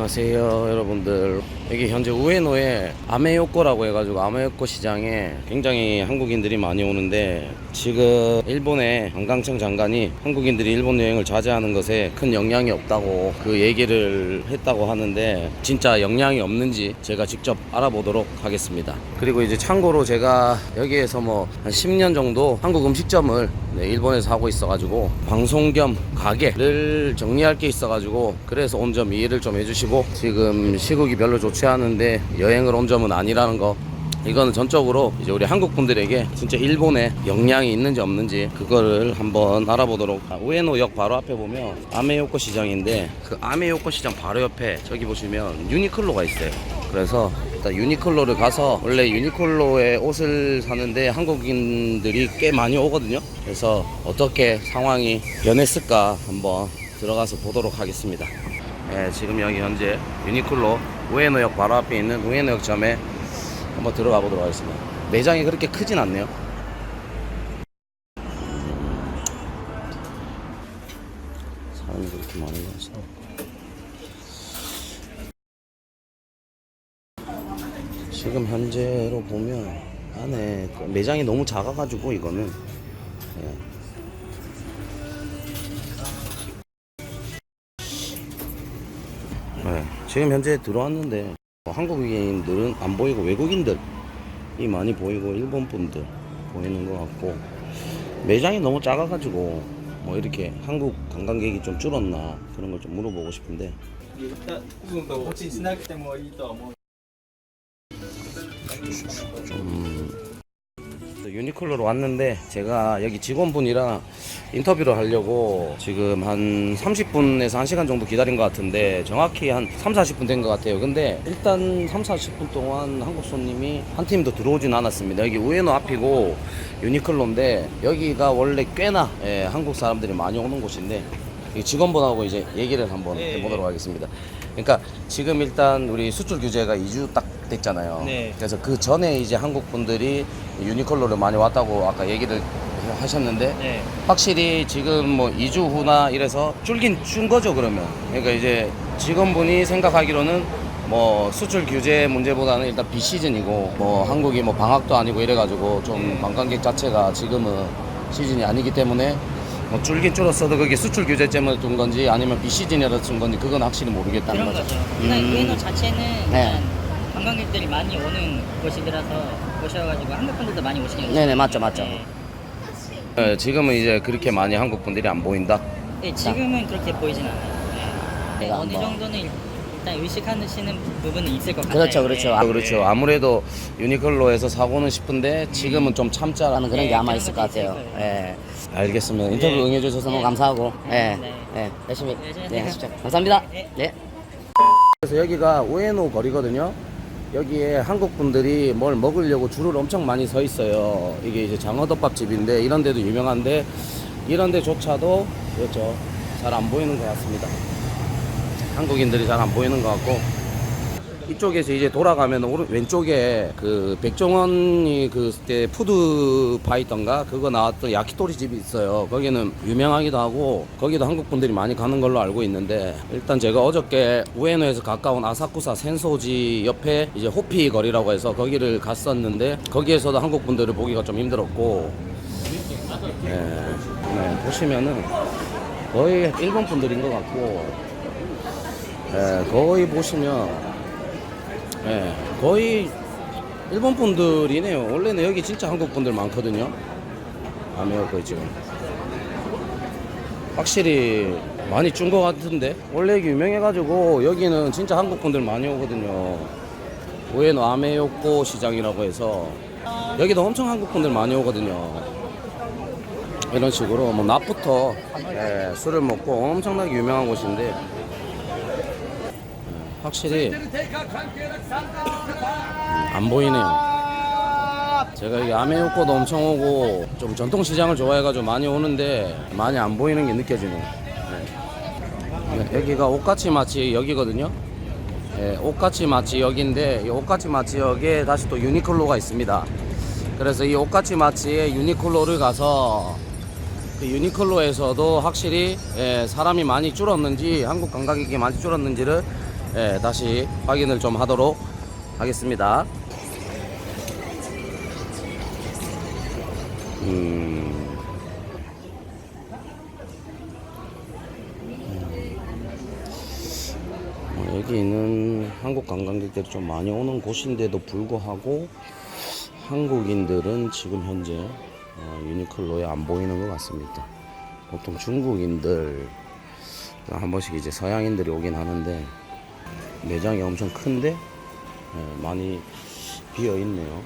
안녕하세요 여러분들. 여기 현재 우에노에 아메요코라고 해가지고 아메요코 시장에 굉장히 한국인들이 많이 오는데 지금 일본의 관광청 장관이 한국인들이 일본 여행을 자제하는 것에 큰 영향이 없다고 그 얘기를 했다고 하는데 진짜 영향이 없는지 제가 직접 알아보도록 하겠습니다. 그리고 이제 참고로 제가 여기에서 뭐 한 10년 정도 한국 음식점을 네, 일본에서 하고 있어가지고 방송 겸 가게를 정리할 게 있어가지고 그래서 온 점 이해를 좀 해주시고 지금 시국이 별로 좋지 않은데 여행을 온 점은 아니라는 거. 이거는 전적으로 이제 우리 한국 분들에게 진짜 일본에 영향이 있는지 없는지 그거를 한번 알아보도록. 아, 우에노역 바로 앞에 보면 아메요코 시장인데 그 아메요코 시장 바로 옆에 저기 보시면 유니클로가 있어요. 그래서 일단 유니클로를 가서 원래 유니클로에 옷을 사는데 한국인들이 꽤 많이 오거든요 그래서 어떻게 상황이 변했을까 한번 들어가서 보도록 하겠습니다 네, 지금 여기 현재 유니클로 우에노역 바로 앞에 있는 우에노역점에 한번 들어가 보도록 하겠습니다. 매장이 그렇게 크진 않네요. 사람이 그렇게 많은 것 같지 지금 현재로 보면 안에 그 매장이 너무 작아가지고 이거는 예. 네, 지금 현재 들어왔는데 뭐 한국인들은 안 보이고 외국인들이 많이 보이고 일본 분들 보이는 것 같고 매장이 너무 작아가지고 뭐 이렇게 한국 관광객이 좀 줄었나 그런 걸 좀 물어보고 싶은데 음, 유니클로로 왔는데 제가 여기 직원분이랑 인터뷰를 하려고 지금 한 30분에서 1시간 정도 기다린 것 같은데 정확히 한 3, 40분 된 것 같아요. 근데 일단 3, 40분 동안 한국 손님이 한 팀도 들어오진 않았습니다. 여기 우에노 앞이고 유니클로인데 여기가 원래 꽤나 예, 한국 사람들이 많이 오는 곳인데 직원분하고 이제 얘기를 한번 예, 해보도록 예. 하겠습니다. 그러니까 지금 일단 우리 수출 규제가 2주 딱 됐잖아요. 네. 그래서 그 전에 이제 한국 분들이 유니클로를 많이 왔다고 아까 얘기를 하셨는데 네. 확실히 지금 뭐 2주 후나 이래서 줄긴 준 거죠 그러면. 그러니까 이제 직원분이 생각하기로는 뭐 수출 규제 문제보다는 일단 비시즌이고 뭐 한국이 뭐 방학도 아니고 이래가지고 좀 관광객 자체가 지금은 시즌이 아니기 때문에 뭐 줄긴 줄었어도 그게 수출 규제 때문에 준 건지 아니면 비시즌이라서 준 건지 그건 확실히 모르겠다는 그런 거죠. 거죠. 일단 음. 자체는 네. 일단 관광객들이 많이 오는 곳이라서 오셔가지고 한국 분들도 많이 오시긴 네네, 맞죠, 맞죠. 네. 네, 지금은 이제 그렇게 많이 한국 분들이 안 보인다. 네, 지금은 그렇게 보이진 않아요. 네, 내가 어느 한번- 정도는 일단 의식하시는 부분은 있을 것 같아요. 그렇죠, 그렇죠. 아, 네. 그렇죠. 아무래도 유니클로에서 사고는 싶은데 지금은 좀 참자라는 그런 네, 게 아마 그런 있을 것 것도 있을 같아요. 거예요. 예. 알겠습니다. 인터뷰 네. 응해주셔서 너무 네. 감사하고, 예, 네. 예, 열심히 열심히 네. 하십시오. 감사합니다. 네. 네. 그래서 여기가 우에노 거리거든요. 여기에 한국 분들이 뭘 먹으려고 줄을 엄청 많이 서 있어요. 이게 이제 장어덮밥 집인데 이런 데도 유명한데 이런 데조차도 그렇죠. 잘 안 보이는 것 같습니다. 한국인들이 잘 안 보이는 것 같고 이쪽에서 이제 돌아가면 오른 왼쪽에 그 백종원이 그때 푸드 파이던가 그거 나왔던 야키토리 집이 있어요. 거기는 유명하기도 하고 거기도 한국 분들이 많이 가는 걸로 알고 있는데 일단 제가 어저께 우에노에서 가까운 아사쿠사 센소지 옆에 이제 호피 거리라고 해서 거기를 갔었는데 거기에서도 한국 분들을 보기가 좀 힘들었고. 네, 네, 보시면은 거의 일본 분들인 것 같고. 네, 거의 보시면 예, 거의 일본 분들이네요. 원래는 여기 진짜 한국 분들 많거든요. 아메오코 지금. 확실히 많이 준 것 같은데 원래 여기 유명해가지고 여기는 진짜 한국 분들 많이 오거든요. 우에노 아메요코 시장이라고 해서 여기도 엄청 한국 분들 많이 오거든요. 이런 식으로 뭐 낮부터 예, 술을 먹고 엄청나게 유명한 곳인데 예, 확실히 안 보이네요. 제가 이 아메요코도 엄청 오고 좀 전통 시장을 좋아해가지고 많이 오는데 많이 안 보이는 게 느껴지네요. 네. 네, 여기가 옷가치 마치 여기거든요. 네, 옷가치 마치 여기인데 이 옷가치 마치 여기에 다시 또 유니클로가 있습니다. 그래서 이 옷가치 마치에 유니클로를 가서 그 유니클로에서도 확실히 예, 사람이 많이 줄었는지 한국 관광객이 많이 줄었는지를 예, 다시 확인을 좀 하도록 하겠습니다. 음. 어, 여기는 한국 관광객들이 좀 많이 오는 곳인데도 불구하고 한국인들은 지금 현재 어, 유니클로에 안 보이는 것 같습니다. 보통 중국인들 한 번씩 이제 서양인들이 오긴 하는데 매장이 엄청 큰데 예, 많이 비어 있네요.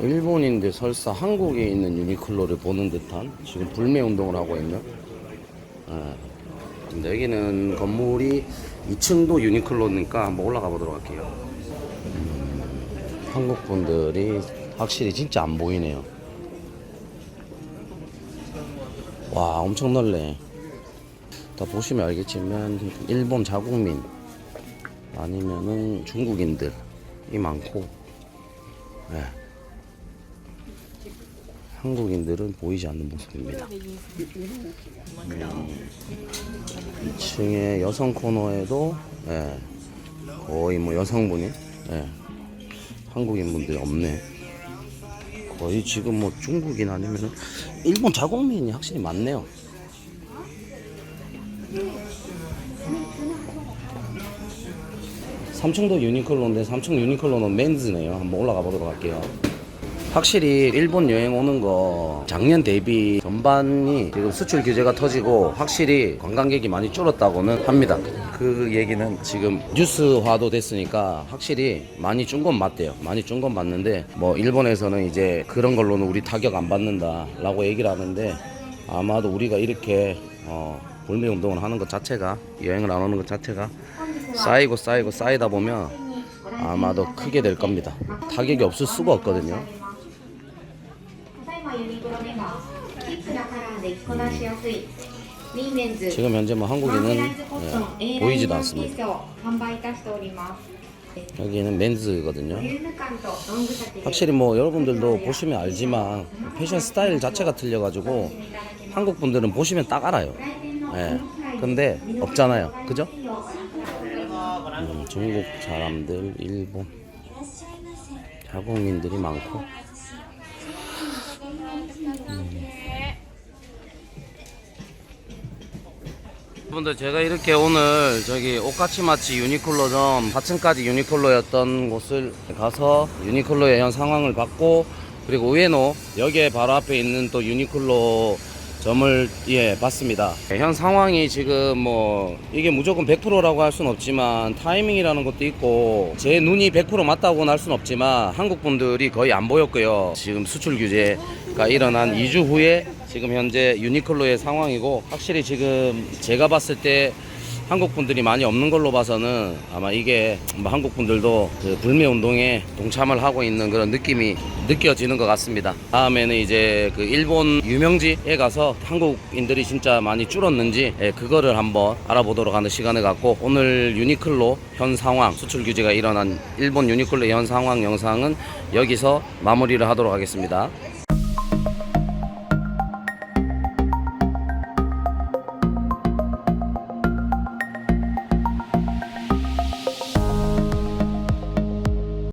일본인데 설사 한국에 있는 유니클로를 보는 듯한 지금 불매 운동을 하고 있는. 예. 근데 여기는 건물이 2층도 유니클로니까 한번 올라가 보도록 할게요. 음, 한국 분들이 확실히 진짜 안 보이네요. 와 엄청 넓네. 다 보시면 알겠지만 일본 자국민 아니면은 중국인들이 많고 예. 한국인들은 보이지 않는 모습입니다. 음, 2층에 여성 코너에도 예, 거의 뭐 여성분이 예, 한국인 분들이 없네. 거의 지금 뭐 중국인 아니면은 일본 자국민이 확실히 많네요. 삼층도 유니클로인데 삼층 유니클로는 맨즈네요. 한번 올라가 보도록 할게요. 확실히 일본 여행 오는 거 작년 대비 전반이 지금 수출 규제가 터지고 확실히 관광객이 많이 줄었다고는 합니다. 그 얘기는 지금 뉴스화도 됐으니까 확실히 많이 준 건 맞대요. 많이 준 건 맞는데 뭐 일본에서는 이제 그런 걸로는 우리 타격 안 받는다라고 얘기를 하는데 아마도 우리가 이렇게 어 골밀 운동을 하는 것 자체가 여행을 안 오는 것 자체가 쌓이고 쌓이고 쌓이다 보면 아마도 크게 될 겁니다. 타격이 없을 수가 없거든요. 음. 지금 현재 뭐 한국에는 예, 보이지도 않습니다. 여기는 맨즈거든요. 확실히 뭐 여러분들도 보시면 알지만 패션 스타일 자체가 틀려가지고 한국 분들은 보시면 딱 알아요. 예. 근데 없잖아요. 그죠? 음, 중국 사람들, 일본 자국민들이 많고. 여러분들 제가 이렇게 오늘 저기 오카치마치 유니클로점 4층까지 유니클로였던 곳을 가서 유니클로의 현 상황을 봤고 그리고 우에노 여기에 바로 앞에 있는 또 유니클로 점을 예 봤습니다. 현 상황이 지금 뭐 이게 무조건 100%라고 할 수는 없지만 타이밍이라는 것도 있고 제 눈이 100% 맞다고는 할 수는 없지만 한국 분들이 거의 안 보였고요. 지금 수출 규제가 일어난 2주 후에 지금 현재 유니클로의 상황이고 확실히 지금 제가 봤을 때 한국 분들이 많이 없는 걸로 봐서는 아마 이게 뭐 한국 분들도 그 불매 운동에 동참을 하고 있는 그런 느낌이 느껴지는 것 같습니다. 다음에는 이제 그 일본 유명지에 가서 한국인들이 진짜 많이 줄었는지 예, 그거를 한번 알아보도록 하는 시간을 갖고 오늘 유니클로 현 상황 수출 규제가 일어난 일본 유니클로 현 상황 영상은 여기서 마무리를 하도록 하겠습니다.